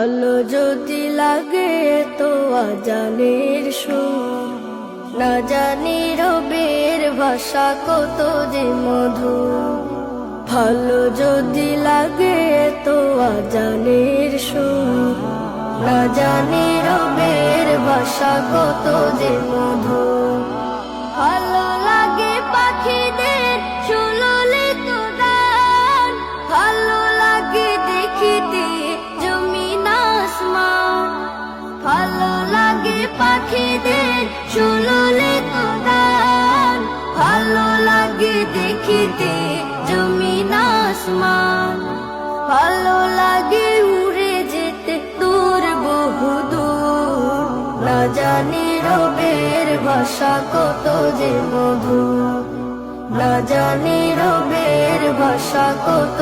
ভালো যদি লাগে তো আজানের সুর। না জানি রবের ভাষা কত যে মধু ভালো যদি লাগে তো আজানের সুর। না জানি রবের ভাষা কত যে মধু পাখিদের সুললিত গান ভালো লাগে দেখিতে জমিন আসমান। ভালো লাগে উড়ে যেতে দূর বহু দূর না জানি রবের ভাষা কত যে মধু না জানি রবের ভাষা কত